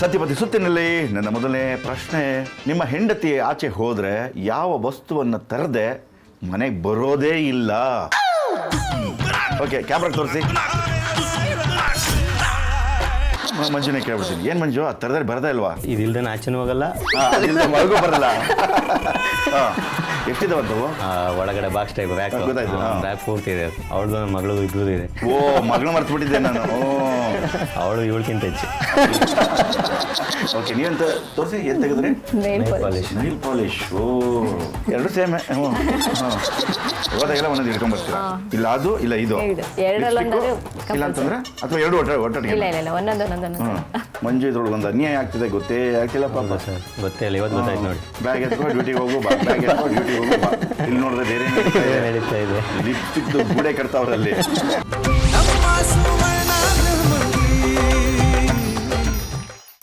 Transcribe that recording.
ಸತ್ಯಪತಿ ಸುತ್ತಿನಲ್ಲಿ ನನ್ನ ಮೊದಲನೇ ಪ್ರಶ್ನೆ ನಿಮ್ಮ ಹೆಂಡತಿ ಆಚೆ ಹೋದ್ರೆ ಯಾವ ವಸ್ತುವನ್ನು ತರದೆ ಮನೆಗೆ ಬರೋದೇ ಇಲ್ಲ? ಓಕೆ ಕ್ಯಾಮ್ರಾ ತೋರಿಸಿ. ಮಂಜುನೇ ಕೇಳ್ಬಿಡ್ತೀನಿ. ಏನು ಮಂಜು ಆ ತರದ್ರೆ ಬರದೇ ಇಲ್ವಾ? ಇದಿಲ್ದೆ ಆಚೆನೂ ಹೋಗಲ್ಲ. ಆ, ಮಲ್ಗೂ ಬರಲ್ಲ. ಆ, ಆ, ಒಳಗಡೆ ಬಾಕ್ಸ್ ಟೈಪ್ ಗೊತ್ತಾಯ್ತು, ಹಾ. ಪೂರ್ತಿ ಇದೆ. ಅವಳದು ನನ್ನ ಮಗಳು ಇಬ್ಬರು ಇದೆ. ಓ ಮಗಳು ಮರ್ತು ಬಿಟ್ಟಿದ್ದೆ ನಾನು. ಓ. ಅವಳು ಇವಳಿಗಿಂತ ಹೆಚ್ಚು. ಓಕೆ ನೀವಂತ ತೋರಿಸಿ ಏನು ತೆಗೆದ್ರಿ? Nail Nail polish polish. Nail polish ಓ ಎರಡು ಸೇಮ್ ಹೋದಾಗೆಲ್ಲ ಒಂದೊಂದು ಹಿಡ್ಕೊಂಡ್ ಬರ್ತೀರಾ ಇಲ್ಲ ಅದು ಇಲ್ಲ ಇದು. ಇದು. Lipstick? ಇಲ್ಲ ಅಂತಂದ್ರೆ? ಅಥವಾ ಎರಡು ಒಟ್ಟ ಒಟ್ಟೊಟ್ಟಿಗೆ ಇಲ್ಲ ಇಲ್ಲ ಇಲ್ಲ. ಒಂದೊಂದು ಒಂದೊಂದು ಒಂದೊಂದು. ಮಂಜು ಇದ್ರೊಳಗೆ ಒಂದು ಅನ್ಯಾಯ ಆಗ್ತಿದೆ ಗೊತ್ತೇ ಆಗ್ತಿಲ್ಲ ಪಾಪ. ಸರ್ ಗೊತ್ತೇ ಇಲ್ಲ. ಇವತ್ತು ಗೊತ್ತಾಯ್ತು ನೋಡಿ. ಬ್ಯಾಗ್ ಎತ್ಕೊಂಡು ಡ್ಯೂಟಿಗೆ ಹೋಗು ಬಾ. ಬ್ಯಾಗ್ ಎತ್ಕೊ ಡ್ಯೂಟಿಗೆ ಹೋಗು ಬಾ. ಇಲ್ಲಿ ನೋಡಿದ್ರೆ ಬೇರೆ ನಡೀತಾ ಇದೆ? ಲಿಪ್ಸ್ಟಿಕ್ದು ಗೂಡೆ ಕಟ್ತಾವ್ರಲ್ಲಿ.